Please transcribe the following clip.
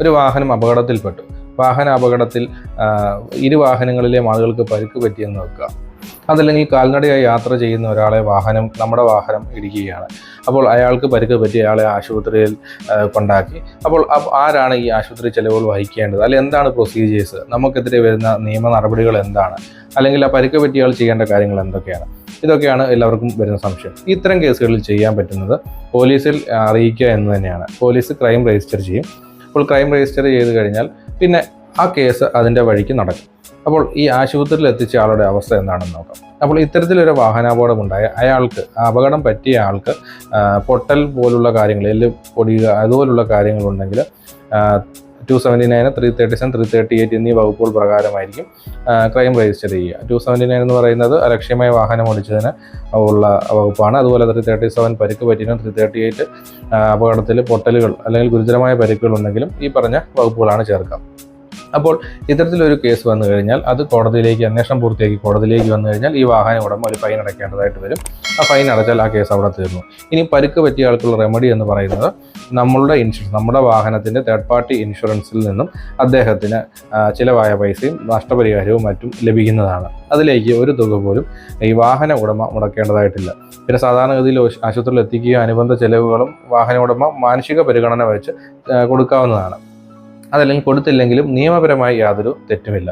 ഒരു വാഹനം അപകടത്തിൽപ്പെട്ടു. വാഹന അപകടത്തിൽ ഇരു വാഹനങ്ങളിലെയും ആളുകൾക്ക് പരുക്ക് പറ്റിയെന്ന് നോക്കുക. അതല്ലെങ്കിൽ കാൽനടയായി യാത്ര ചെയ്യുന്ന ഒരാളെ വാഹനം നമ്മുടെ വാഹനം ഇടിക്കുകയാണ്. അപ്പോൾ അയാൾക്ക് പരുക്ക് പറ്റി അയാളെ ആശുപത്രിയിൽ കൊണ്ടാക്കി. അപ്പോൾ ആരാണ് ഈ ആശുപത്രി ചിലവുകൾ വഹിക്കേണ്ടത്? അല്ലെങ്കിൽ എന്താണ് പ്രൊസീജിയേഴ്സ് നമുക്കെതിരെ വരുന്ന നിയമ നടപടികൾ എന്താണ്? അല്ലെങ്കിൽ ആ പരുക്ക് പറ്റിയ ആൾ ചെയ്യേണ്ട കാര്യങ്ങൾ എന്തൊക്കെയാണ്? ഇതൊക്കെയാണ് എല്ലാവർക്കും വരുന്ന സംശയം. ഇത്തരം കേസുകളിൽ ചെയ്യാൻ പറ്റുന്നത് പോലീസിൽ അറിയിക്കുക എന്ന് തന്നെയാണ്. പോലീസ് ക്രൈം രജിസ്റ്റർ ചെയ്യും. അപ്പോൾ ക്രൈം രജിസ്റ്റർ ചെയ്ത് കഴിഞ്ഞാൽ പിന്നെ ആ കേസ് അതിന്റെ വഴിക്ക് നടക്കും. അപ്പോൾ ഈ ആശുപത്രിയിൽ എത്തിച്ച ആളുടെ അവസ്ഥ എന്താണെന്ന് നോക്കാം. അപ്പോൾ ഇത്തരത്തിലൊരു വാഹനാപകടം ഉണ്ടായ അയാൾക്ക് അപകടം പറ്റിയ ആൾക്ക് പൊട്ടൽ പോലുള്ള കാര്യങ്ങൾ എല്ല് പൊടിയുക അതുപോലുള്ള കാര്യങ്ങളുണ്ടെങ്കിൽ two seventy nine three thirty seven three thirty eight എന്നീ വകുപ്പുകൾ പ്രകാരമായിരിക്കും ക്രൈം രജിസ്റ്റർ ചെയ്യുക. ടു സെവന്റി നയൻ എന്ന് പറയുന്നത് അലക്ഷ്യമായ വാഹനം ഓടിച്ചതിന് ഉള്ള വകുപ്പാണ്. അതുപോലെ ത്രീ തേർട്ടി സെവൻ പരിക്ക് പറ്റിയതിനും ത്രീ തേർട്ടി എയ്റ്റ് അപകടത്തിൽ പൊട്ടലുകൾ അല്ലെങ്കിൽ ഗുരുതരമായ പരിക്കുകൾ ഉണ്ടെങ്കിലും ഈ പറഞ്ഞ വകുപ്പുകളാണ് ചേർക്കുക. അപ്പോൾ ഇത്തരത്തിലൊരു കേസ് വന്നു കഴിഞ്ഞാൽ അത് കോടതിയിലേക്ക് അന്വേഷണം പൂർത്തിയാക്കി കോടതിയിലേക്ക് വന്നു കഴിഞ്ഞാൽ ഈ വാഹന ഉടമ ഒരു ഫൈൻ അടയ്ക്കേണ്ടതായിട്ട് വരും. ആ ഫൈൻ അടച്ചാൽ ആ കേസ് അവിടെ തീർന്നു. ഇനി പരുക്ക് പറ്റിയ ആൾക്കുള്ള റെമഡി എന്ന് പറയുന്നത് നമ്മളുടെ ഇൻഷുറൻസ് നമ്മുടെ വാഹനത്തിന്റെ തേർഡ് പാർട്ടി ഇൻഷുറൻസിൽ നിന്നും അദ്ദേഹത്തിന് ചിലവായ പൈസയും നഷ്ടപരിഹാരവും മറ്റും ലഭിക്കുന്നതാണ്. അതിലേക്ക് ഒരു തുക പോലും ഈ വാഹന ഉടമ മുടക്കേണ്ടതായിട്ടില്ല. പിന്നെ സാധാരണഗതിയിൽ ആശുപത്രിയിൽ എത്തിക്കുകയും അനുബന്ധ ചെലവുകളും വാഹന ഉടമ മാനസിക പരിഗണന വെച്ച് കൊടുക്കാവുന്നതാണ്. അതല്ലെങ്കിൽ കൊടുത്തില്ലെങ്കിലും നിയമപരമായി യാതൊരു തെറ്റുമില്ല.